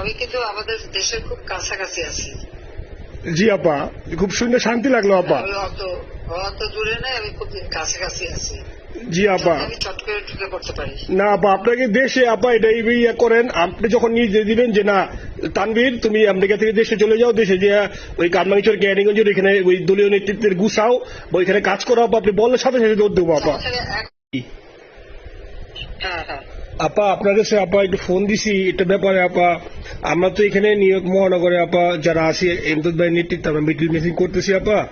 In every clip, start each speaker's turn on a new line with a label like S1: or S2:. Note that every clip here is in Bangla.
S1: আমি কিন্তু আমাদের দেশের খুব কাছাকাছি আছি।
S2: জি আপা খুব শুনে শান্তি লাগল আপা।
S1: অত অত দূরে নাই আমি খুব কাছাকাছি আছি।
S2: জি আপা। না আপা আপনাকে দেশে আপা এটা ইয়ে করেন আপনি যখন নিজে দিবেন যে না তানভীর তুমি আমেরিকা থেকে দেশে চলে যাও দেশে যে ওই কারমাঙ্গিচর ক্যারিগঞ্জের এখানে ওই দলীয় নেতৃত্বের গুছাও বা ওইখানে কাজ করো আপা আপনি বললে সাথে সাথে দৌড় দেবো আপা।
S1: ওখানে এক- হ্যাঁ হ্যাঁ।
S2: আপা আপনার কাছে আপা একটু ফোন দিছি এটা ব্যাপারে আপা। আমরা তো এখানে নিউ ইয়র্ক মহানগরে আপা যারা আছি এমদাদ ভাই নেতৃত্বে আমরা মিটিং মিটিং করতেছি আপা।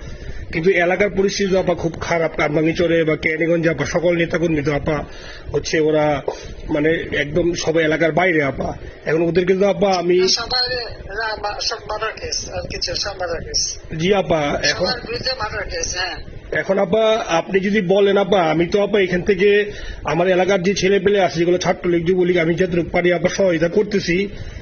S2: কিন্তু এলাকার পরিস্থিতি আপা খুব খারাপ। কারমাঙ্গিচরে বা ক্যানিগঞ্জে আপা সকল নেতাকর্মী তো আপা হচ্ছে ওরা মানে একদম সবাই এলাকার বাইরে আপা। এখন ওদেরকে তো আপা আমি
S1: সব সব
S2: জি আপা এখন
S1: হ্যাঁ।
S2: এখন আপা আপনি যদি বলেন আপা আমি তো আপা এখান থেকে আমার এলাকার যে ছেলে পেলে আছে যেগুলো ছাত্রলীগ যুবলীগ আমি যতটুকু পারি আপা সহায়তা করতেছি।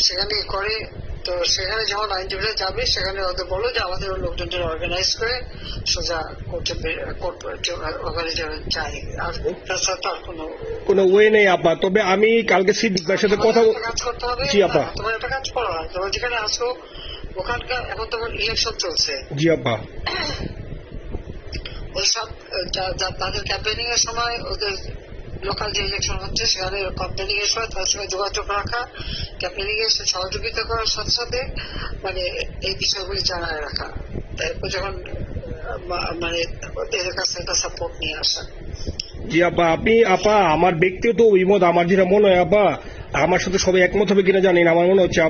S1: সেখানে করে তো সেখানে যখন আইনজীবীরা যাবে সেখানে ওদের বলো যে আমাদের লোকজনদের অর্গানাইজ করে সোজা কোর্ট ওখানে চাই আর তাছাড়া তো আর কোনো
S2: কোনো ওয়ে নেই আপা তবে আমি কালকে সিদ্দিক সাথে কথা
S1: কাজ করতে হবে
S2: জি, আপা।
S1: তোমার একটা কাজ করো তোমার যেখানে আসো ওখানকার এখন তোমার ইলেকশন চলছে।
S2: জি আপা
S1: ওই সব যা- যা- তাদের ক্যাম্পেনিং এর সময় ওদের লোকাল যে ইলেকশন হচ্ছে সেখানে ক্যাম্পেনিং এর সময় তাদের সঙ্গে যোগাযোগ রাখা সাথে সহযোগিতা করার সাথে সাথে মানে এই বিষয়গুলি জানায় রাখা। তারপর যখন মানে ওদের কাছে একটা সাপোর্ট নিয়ে আসা।
S2: জি, আপা, আপনি, আপা, আমার ব্যক্তিগত অভিমত, আমার যেটা মনে হয়, আপা, আমার সাথে সবাই একমত হবে কিনা জানি না। আমার মনে হচ্ছে, আপা